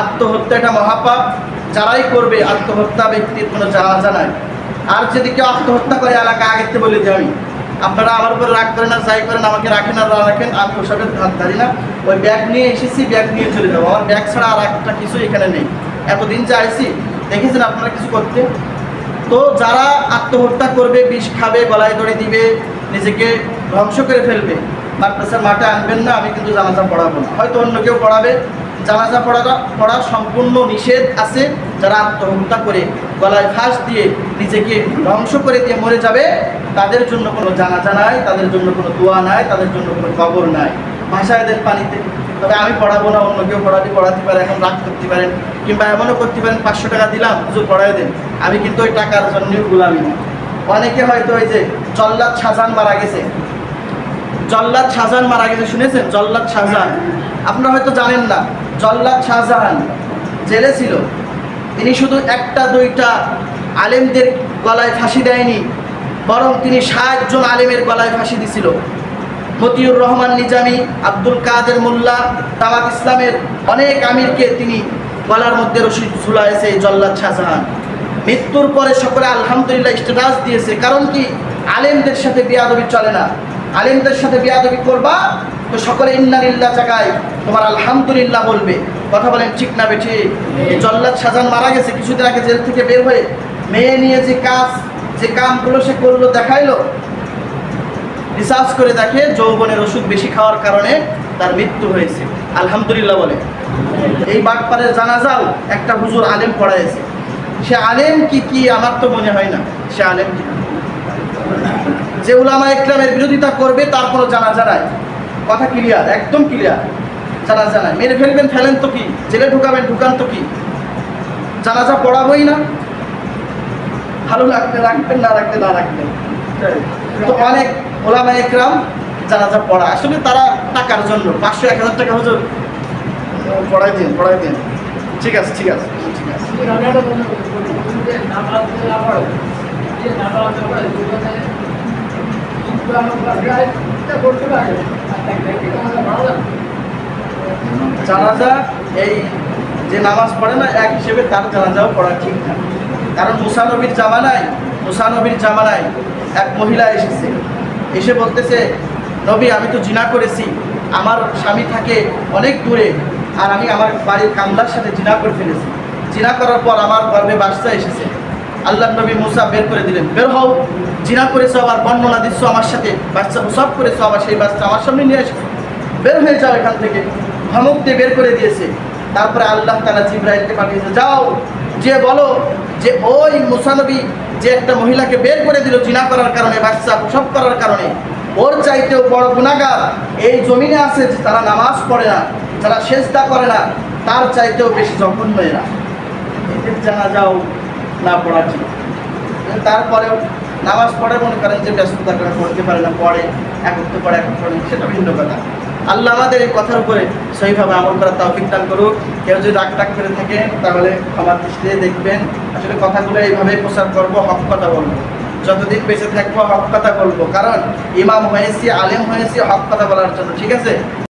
আত্মহত্যা একটা মহাপাপ। যারাই করবে, আত্মহত্যা ব্যক্তির কোনো জানাজা নাই। আর যদি কেউ আত্মহত্যা করে এলাকা থেকে বলে দিই আমি। আপনারা আমার উপর রাগ করেন না যাই করেন, আমাকে রাখেন আর রাখেন আমি ওসবের হাত ধারি না। ওই ব্যাগ নিয়ে এসেছি, ব্যাগ নিয়ে চলে যাব। আমার ব্যাগ ছাড়া আর একটা কিছু এখানে নেই। এতদিন যে আইসি দেখেছেন আপনারা কিছু করতে? তো যারা আত্মহত্যা করবে, বিষ খাবে, গলায় দড়ি দিবে, নিজেকে ধ্বংস করে ফেলবে মাদ্রাসার মাঠে আনবেন না, আমি কিন্তু জানাজা পড়াবো না। হয়তো অন্য কেউ পড়াবে জানাজা পড়াটা পড়া সম্পূর্ণ নিষেধ আছে। যারা আত্মহত্যা করে গলায় ফাঁস দিয়ে নিজেকে ধ্বংস করে দিয়ে মরে যাবে, তাদের জন্য কোনো জানাজা নাই, তাদের জন্য কোনো দোয়া নাই, তাদের জন্য কোনো খবর নাই। ভাষায় দেন পানিতে। তবে আমি পড়াবো না, অন্য কেউ পড়াতে পড়াতে পারে, এখন রাগ করতে পারেন, কিংবা এমনও করতে পারেন, পাঁচশো টাকা দিলাম, হুজুর পড়াই দেন। আমি কিন্তু ওই টাকার জন্য গুলামি না। অনেকে হয়তো ওই যে জল্লাদ সাজান মারা গেছে। জল্লাদ শাহজাহান মারা গেছে, শুনেছেন? জল্লাদ শাহজাহান। আপনারা হয়তো জানেন না, জল্লাদ শাহজাহান জেলে ছিল। তিনি শুধু একটা, দুইটা আলেমদের গলায় ফাঁসি দেয়নি, বরং তিনি ষাটজন আলেমের গলায় ফাঁসি দিছিল। মতিউর রহমান নিজামী, আব্দুল কাদের মোল্লা, তামাক ইসলামের অনেক আমিরকে তিনি গলার মধ্যে রশি ঝুলাইছে জল্লাদ শাহজাহান। মৃত্যুর পরে সকলে আলহামদুলিল্লাহ স্ট্যাটাস দিয়েছে, কারণ কি? আলেমদের সাথে বিয়াদবি চলে না। আলেমদের সাথে বিয়াদবি করবা, তো সকলে ইন্নালিল্লাহ জায়গায় তোমার আলহামদুলিল্লাহ বলবে। কথা বলেন ঠিক না বেঠি? এই জল্লাদ সাজান মারা গেছে, কিছুদিন আগে জেল থেকে বের হয়ে মেয়ে নিয়ে যে কাজ, যে কামগুলো সে করল, দেখাইলো। রিসার্চ করে দেখে যৌবনের ওষুধ বেশি খাওয়ার কারণে তার মৃত্যু হয়েছে। আলহামদুলিল্লাহ বলে। এই বাটপাড়ের জানাজাও একটা হুজুর আলেম পড়াইছে। সে আলেম কি কি, আমার তো মনে হয় না। সে আলেম কি যে উলামা ইকরামের বিরোধিতা করবে, তার কোনো জানাজা নাই। কথা ক্লিয়ার একদম ক্লিয়ার জানাজা নাই। মেরে ফেলবেন, ফেলেন তো কি? জেলে ঢুকাবেন, ঢুকান তো কি? জানাজা পড়াবই না। ভালো লাগতে রাখবেন, না রাখতে না রাখবেন। তো অনেক ওলামা একরাম জানাজা পড়া। আসলে তারা টাকার জন্য, পাঁচশো, এক হাজার টাকা হুজুর। পড়াই দিন পড়াই দিন। ঠিক আছে ঠিক আছে ঠিক আছে। জানাজা, এই যে নামাজ পড়ে না, এক হিসেবে তার জানাজাও পড়া ঠিক না। কারণ মুসানবীর জামানায় মুসানবীর জামানায় এক মহিলা এসেছে। এসে বলতেছে, নবী, আমি তো জিনা করেছি। আমার স্বামী থাকে অনেক দূরে, আর আমি আমার বাড়ির কামলার সাথে জিনা করে ফেলেছি। জিনা করার পর আমার গর্বে বাচ্চা এসেছে। আল্লাহ নবী মুসা বের করে দিলেন। বের হও, জিনা করেছ আবার বর্ণনা দিচ্ছ আমার সাথে, বাচ্চা সব করেছ আবার সেই বাচ্চা আমার সামনে নিয়ে এসেছ বের হয়ে যাও এখান থেকে, ধমক দিয়ে বের করে দিয়েছে। তারপরে আল্লাহ তালা জিব্রাইলকে পাঠিয়েছে, যাও যে বলো যে ওই মুসানবী যে একটা মহিলাকে বের করে দিল জিনা করার কারণে, বাচ্চা সব করার কারণে, ওর চাইতেও বড় গুণাগার এই জমিনে আছে তারা নামাজ পড়ে না যারা সেজদা করে না, তার চাইতেও বেশি জঘন্য এরা। এদের জানা যাও না পড়া ঠিক তারপরেও নামাজ পড়ে মনে করেন যে ব্যস্ততার কারণে পড়তে পারে না, পড়ে, একত্র পড়ে, একত্র সেটা ভিন্ন কথা। আল্লাহ আমাদের এই কথার উপরে সহিভাবে আমল করার তৌফিক দান করুক। কেউ যদি রাগ টাগ করে থাকে, তাহলে আমার দৃষ্টিতে দেখবেন। আসলে কথাগুলো এইভাবেই প্রচার করব, হক কথা বলব। যতদিন বেঁচে থাকব, হক কথা বলব। কারণ, ইমাম হয়েছি, আলেম হয়েছি, হক কথা বলার জন্য, ঠিক আছে?